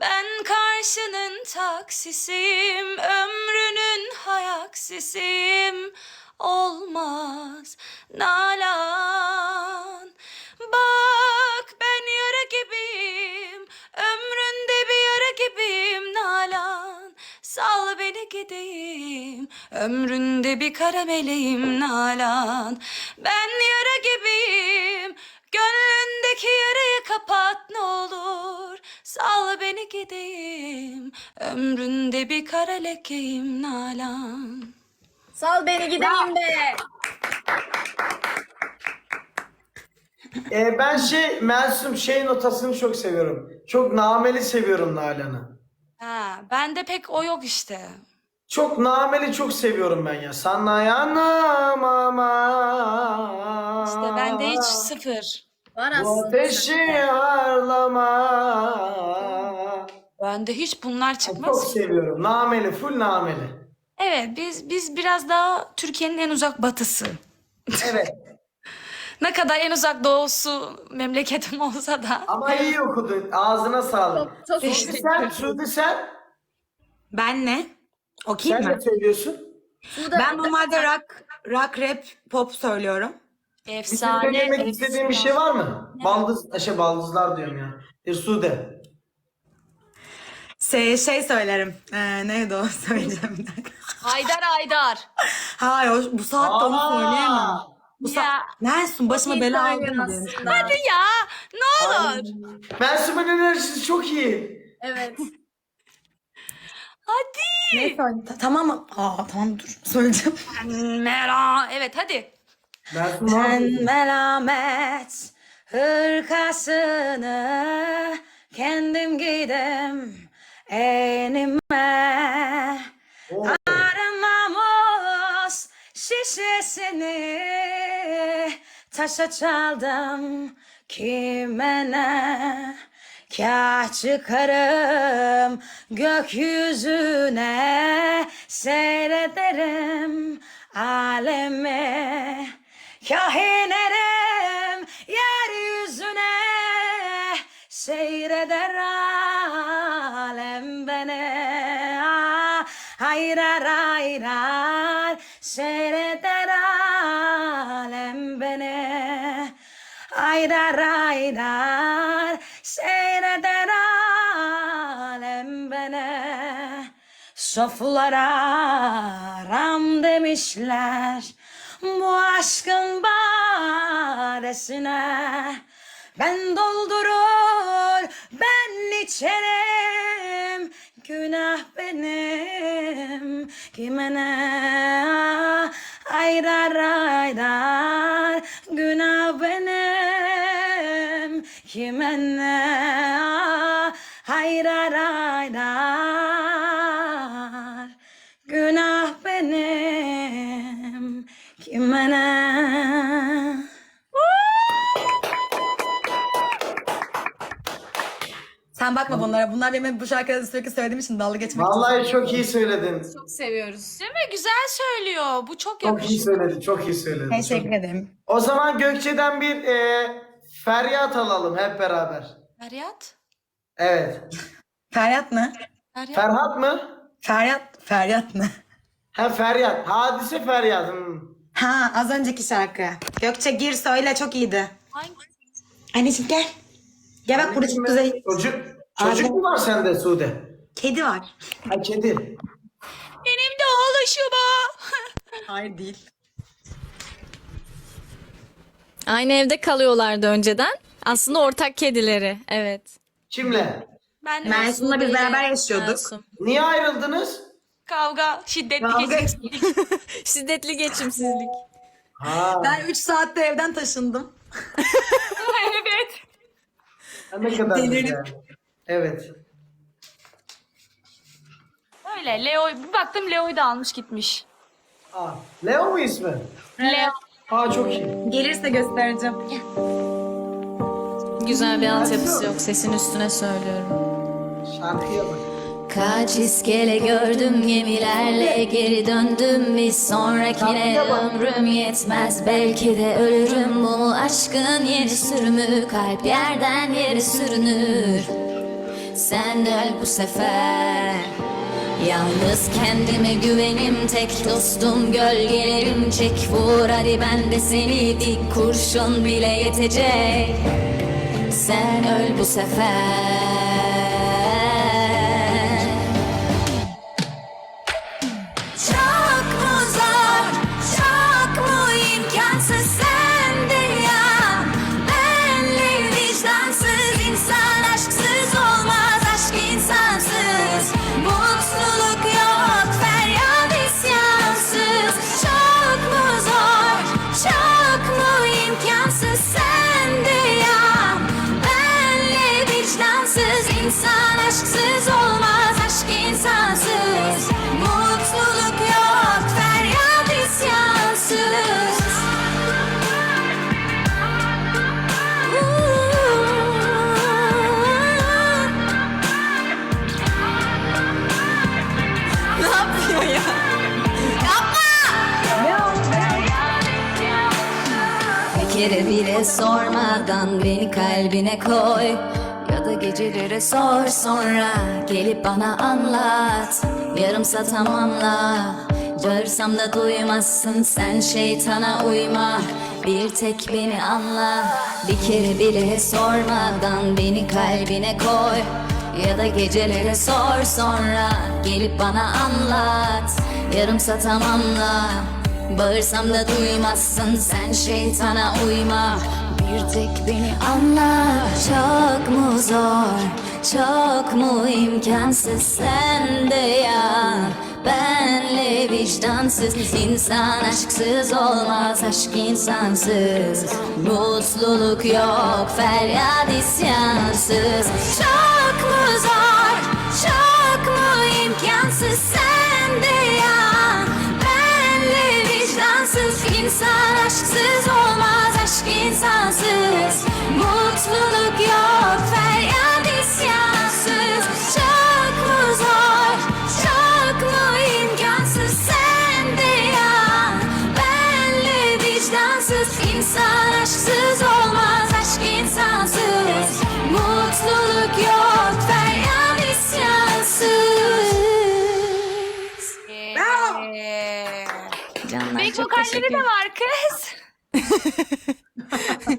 Ben karşının taksisiyim Ömrünün hayaksisiyim. Olmaz Nalan. Bak ben yara gibiyim Ömründe bir yara gibiyim Nalan. Sal beni gideyim Ömründe bir kara meleğim Nalan. Ben yara gibiyim Gönlündeki yarayı kapat ne olur Sal beni gideyim Ömründe bir kara lekeyim Nalan Sal beni gideyim de. Ee, ben şey Mensum şey notasını çok seviyorum. Çok nameli seviyorum Nalan'ı. Ha, bende pek o yok işte. Çok nameli çok seviyorum ben ya. Sana yanam ama. İşte bende hiç sıfır. Var Bu aslında. ateşi harlama. Bende hiç bunlar Çok çıkmaz. seviyorum. Nameli, full nameli. Evet, biz biz biraz daha Türkiye'nin en uzak batısı. Evet. Ne kadar en uzak doğusu memleketim olsa da. Ama iyi okudun. Ağzına sağlık. Çok, çok Suudi sen, Suudi sen. Ben ne? Okuyayım Sen mı? ne söylüyorsun? Suda- Ben normalde rock, rock, rap, pop söylüyorum. Bir Efsane. söylemek istediğin bir şey var mı? Baldız, şey baldızlar diyorum ya. Bir Sude. Şey, şey söylerim. Ee, neydi o söyleyeceğim bir dakika. Haydar Haydar. Hayır o- bu saatte onu söyleyemem. Bu Ya. saat... Nersin? Başıma bela söylüyorsun aldın demiş. aslında. Hadi ya, ne olur. Mensum'un enerjisi çok iyi. Evet. Hadi. Ne söyle? Ta- tamam mı? Aa tamam dur. Söyleyeceğim. Mera. Evet, hadi. Sen melamet hırkasını kendim giydim enime. Oo. Aramamos şişesini taşa çaldım kime ne Kah çıkarım gökyüzüne seyrederim alemi Kah inerim yeryüzüne seyreder alem beni. Ah, Hayrar hayrar seyreder alem beni. Hayrar hayrar seyreder alem beni. Soflara ram demişler bu aşkın baresine ben doldurur ben içerim. Günah benim kime ne? Ayrar ayrar günah benim kime ne Sen bakma bunlara. Bunlar benim bu şarkıları sürekli söylediğim için dalga geçmek için. Vallahi çok iyi söyledin. Çok seviyoruz. Değil mi? Güzel söylüyor. Bu çok Çok iyi yakışıyor. söyledin. Çok iyi söyledin. Teşekkür Çok- ederim. O zaman Gökçe'den bir e, feryat alalım hep beraber. Feryat? Evet. Feryat ne? Feryat? Ferhat mı? Feryat, Feryat ne? Ha feryat. Hadise feryat. Hmm. Ha az önceki şarkı. Gökçe gir söyle çok iyiydi. Hangi? Anneciğim gel. Gel bak burada çok güzel Çocuk, çocuk Abi. mu var sende Sude? kedi var. Ha kedi. Benim de oğluşum o. Hayır değil. Aynı evde kalıyorlardı önceden. Aslında ortak kedileri. Evet. Kimle? Ben de Mersun'la biz Sude ile beraber yaşıyorduk. Niye ayrıldınız? kavga, şiddetli Kavga geçimsizlik. Şiddetli geçimsizlik. Ha. Ben 3 saatte evden taşındım. evet. Ne kadar Delirdim. Evet. öyle. Leo, bir baktım Leo'yu da almış gitmiş. Aa, Leo mu ismi? Leo. Aa çok iyi. Gelirse göstereceğim. Güzel bir altyapısı yok. Sesin üstüne söylüyorum. Şarkıya bak. Kaç iskele gördüm gemilerle geri döndüm bir sonrakine ömrüm yetmez belki de ölürüm bu aşkın yeni sürümü kalp yerden yere sürünür sen öl bu sefer. Yalnız kendime güvenim tek dostum gölgelerim. Çek vur hadi ben de seni. Dik kurşun bile yetecek. Sen öl bu sefer Kere bile sormadan beni kalbine koy. Ya da gecelere sor sonra gelip bana anlat. Yarımsa tamamla Bağırsam da duymazsın. Sen şeytana uyma Bir tek beni anla. Bir kere bile sormadan beni kalbine koy. Ya da gecelere sor sonra gelip bana anlat. Yarımsa tamamla Bağırsam da duymazsın sen şeytana uyma. Bir tek beni anla Çok mu zor çok mu imkansız? Sende ya Benle vicdansız. İnsan aşksız olmaz aşk insansız. Mutluluk yok feryat isyansız. Çok mu zor Teşekkür de var kız.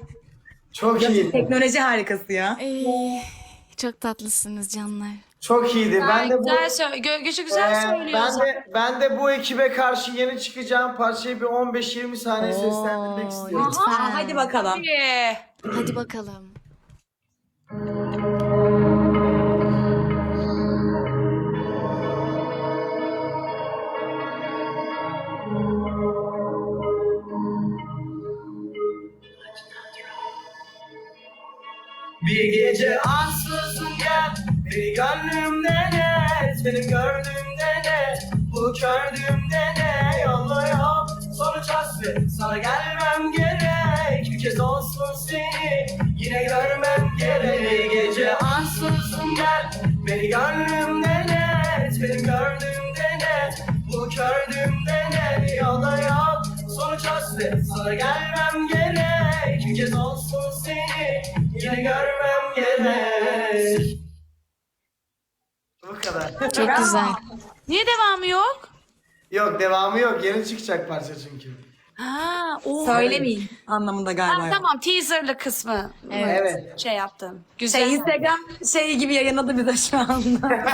Çok iyiydi. Teknoloji harikası ya. Ay, çok tatlısınız canlar. Çok iyiydi. Ben de bu güzel sö- Gö- Göçü güzel Ee, söylüyor. ben de ben de bu ekibe karşı yeni çıkacağım parçayı bir 15-20 saniye seslendirmek istiyorum. Lütfen. Hadi bakalım. Ee, Hadi bakalım. Bir gece ansızın gel. Beni gönlümden et Benim gördüğümde ne? Bu gördüğümde ne? Yolla yol Sonuç hasret Sana gelmem gerek. Bir kez olsun seni. Yine görmem gerek. Bir gece ansızın gel. Beni gönlümden et Benim gördüğümde ne? Bu gördüğümde ne? Yolla yol Sonuç hasret Sana gelmem gerek seni görmem gerek Bu kadar. Çok güzel. niye devamı yok? yok devamı yok. Yeni çıkacak parça çünkü. Ha, o. Söylemeyin anlamında galiba. Ha, tamam teaserlı kısmı. Evet. Şey yaptım. Güzel. Şey Instagram şey gibi yayınladı bize şu anda.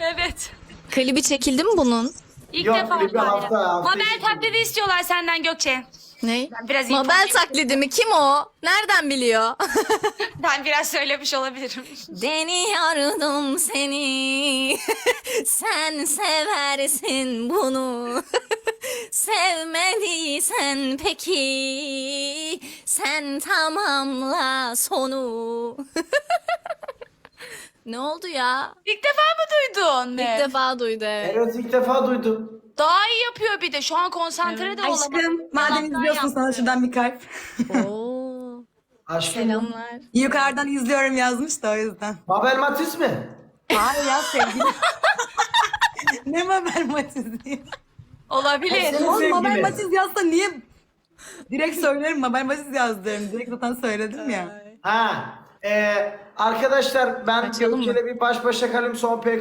Evet. Klibi çekildi mi bunun? İlk Yok, defa. klibi hafta- hafta Mabel içi. taklidi istiyorlar senden Gökçe. Ne? biraz Mabel taklidi mi? Kim o? Nereden biliyor? Ben biraz söylemiş olabilirim. Deniyordum seni Sen seversin bunu Sevmediysen peki Sen tamamla sonu Ne oldu ya? İlk defa mı duydun? İlk defa duydu evet. Evet ilk defa duydum. Daha iyi yapıyor bir de. Şu an konsantre de olamadım. Aşkım madem Yalandan izliyorsun sana yaptı. şuradan bir kalp. Oo. Aşkım. Selamlar. Yukarıdan izliyorum yazmış da o yüzden. Mabel Matiz mi? Hayır ya sevgili. ne Mabel Matiz diye. Olabilir. Senin Oğlum Mabel sevgili. Matiz yazsa niye? Direkt söylerim Mabel Matiz yazdım. Direkt zaten söyledim ya. Ha. Ee, arkadaşlar ben Açalım mı? Gökçe'yle bir baş başa kalayım son PK